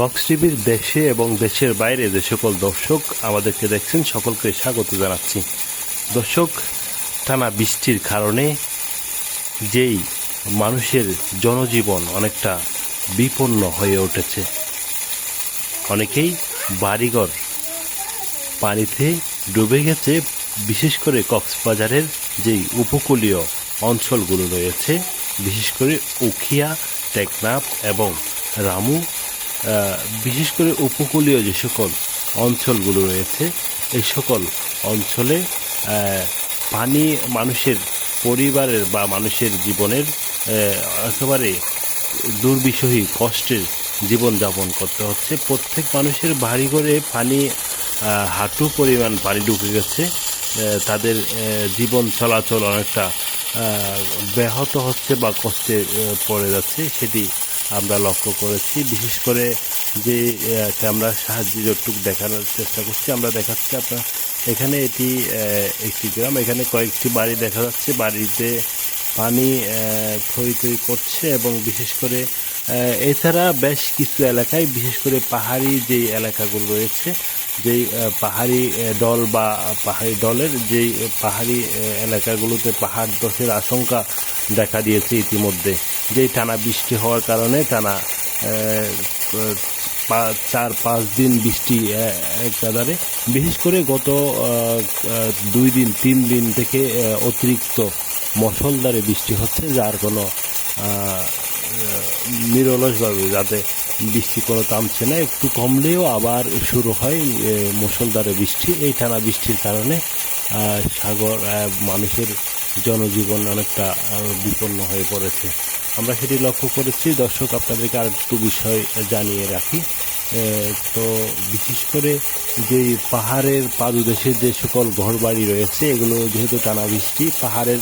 Cox টিভির দেশে এবং দেশের বাইরে যে সকল দর্শক আমাদেরকে দেখছেন, সকলকে স্বাগত জানাচ্ছি। দর্শক, টানা বৃষ্টির কারণে যেই মানুষের জনজীবন অনেকটা বিপন্ন হয়ে উঠেছে। অনেকেই বাড়িঘর পানিতে ডুবে গেছে, বিশেষ করে কক্সবাজারের যেই উপকূলীয় অঞ্চলগুলো রয়েছে, বিশেষ করে উখিয়া, টেকনাফ এবং রামু বিশেষ করে উপকূলীয় যে সকল অঞ্চলগুলো রয়েছে, এই সকল অঞ্চলে পানি মানুষের পরিবারের বা মানুষের জীবনের একেবারে দুর্বিষহী কষ্টের জীবনযাপন করতে হচ্ছে। প্রত্যেক মানুষের বাড়ি ঘরে পানি হাঁটু পরিমাণ পানি ঢুকে গেছে। তাদের জীবন চলাচল অনেকটা ব্যাহত হচ্ছে বা কষ্টে পড়ে যাচ্ছে। সেটি আমরা লক্ষ্য করেছি, বিশেষ করে যে ক্যামেরার সাহায্যে যতটুকু দেখানোর চেষ্টা করছি, আমরা দেখাচ্ছি আপনার, এখানে এটি একটি গ্রাম, এখানে কয়েকটি বাড়ি দেখা যাচ্ছে, বাড়িতে পানি থই থই করছে এবং বিশেষ করে এছাড়া বেশ কিছু এলাকায়, বিশেষ করে পাহাড়ি যে এলাকাগুলো রয়েছে, যেই পাহাড়ি দল বা পাহাড়ি দলের যেই পাহাড়ি এলাকাগুলোতে পাহাড় ধসের আশঙ্কা দেখা দিয়েছে ইতিমধ্যে। যেই টানা বৃষ্টি হওয়ার কারণে টানা চার পাঁচ দিন বৃষ্টি একাধারে বিশেষ করে গত দুই দিন তিন দিন থেকে অতিরিক্ত মশলদারে বৃষ্টি হচ্ছে যার কোনো নিরলসভাবে যাতে বৃষ্টি কোনো থামছে না একটু কমলেও আবার শুরু হয় এ, বৃষ্টি। এই টানা বৃষ্টির কারণে সাগর মানুষের জনজীবন অনেকটা বিপন্ন হয়ে পড়েছে। আমরা সেটি লক্ষ্য করেছি। দর্শক, আপনাদেরকে আর একটু বিষয় জানিয়ে রাখি। তো বিশেষ করে যে পাহাড়ের পাদদেশে যে সকল ঘরবাড়ি রয়েছে, এগুলো যেহেতু টানা বৃষ্টি পাহাড়ের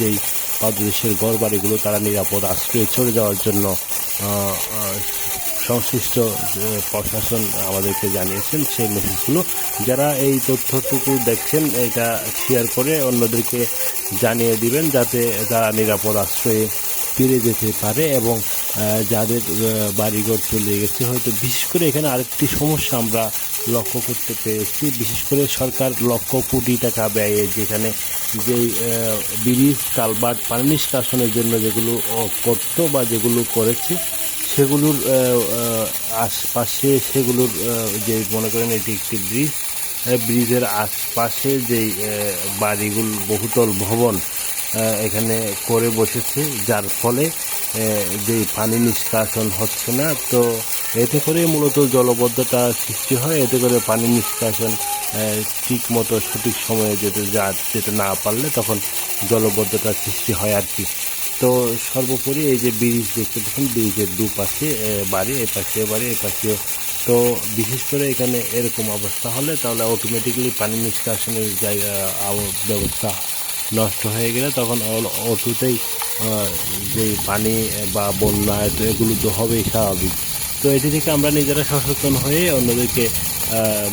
যেই পাদদেশের ঘরবাড়িগুলো, তারা নিরাপদ আশ্রয়ে চলে যাওয়ার জন্য সংশ্লিষ্ট প্রশাসন আমাদেরকে জানিয়েছেন সেই মেসেজগুলো। যারা এই তথ্যটুকু দেখছেন, এটা শেয়ার করে অন্যদেরকে জানিয়ে দিবেন যাতে তারা নিরাপদ আশ্রয়ে ফিরে যেতে পারে এবং যাদের বাড়িঘর চলে গেছে। হয়তো বিশেষ করে এখানে আরেকটি সমস্যা আমরা লক্ষ্য করতে পেরেছি। বিশেষ করে সরকার লক্ষ কোটি টাকা ব্যয়ে যেখানে যে ব্রিজ কালবার্ট পানি নিষ্কাশনের জন্য যেগুলো করতো বা যেগুলো করেছে সেগুলোর আশপাশে সেগুলোর যে মনে করেন এটি একটি ব্রিজ ব্রিজের আশপাশে যেই বাড়িগুলো, বহুতল ভবন এখানে করে বসেছে। যার ফলে যে পানি নিষ্কাশন হচ্ছে না, তো এতে করে মূলত জলবদ্ধতা সৃষ্টি হয়। এতে করে পানি নিষ্কাশন ঠিক মতো সঠিক সময়ে যেতে যা, যেতে না পারলে তখন জলবদ্ধতা সৃষ্টি হয় আর কি। তো সর্বোপরি এই যে ব্রিজ দেখতে পাচ্ছেন, ব্রিজের দুপাশে বাড়ি, এ পাশে বাড়ি, এ পাশেও তো বিশেষ করে এখানে এরকম অবস্থা হলে তাহলে অটোমেটিক্যালি পানি নিষ্কাশনের জায়গা ব্যবস্থা নষ্ট হয়ে গেলে তখন অটোতেই যে পানি বা বন্যা তো এগুলো তো হবেই স্বাভাবিক। তো এটি থেকে আমরা নিজেরা সচেতন হয়ে অন্যদেরকে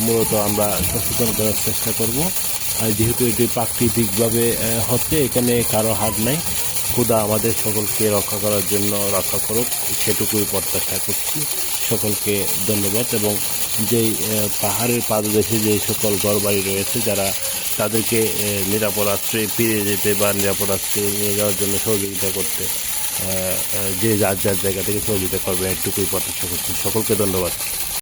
মূলত আমরা সচেতন করার চেষ্টা করব। আর যেহেতু এটি প্রাকৃতিকভাবে হচ্ছে, এখানে কারও হাত নাই খুদা আমাদের সকলকে রক্ষা করার জন্য রক্ষা করুক, সেটুকুই প্রত্যাশা করছি। সকলকে ধন্যবাদ এবং যেই পাহাড়ের পাদদেশে যে সকল ঘরবাড়ি রয়েছে, যারা তাদেরকে নিরাপদ আশ্রয়ে ফিরে যেতে বা নিরাপদ আশ্রয়ে নিয়ে যাওয়ার জন্য সহযোগিতা করতে যে যার যার জায়গা থেকে সহযোগিতা করবে, এটুকুই প্রত্যাশা করছি। সকলকে ধন্যবাদ।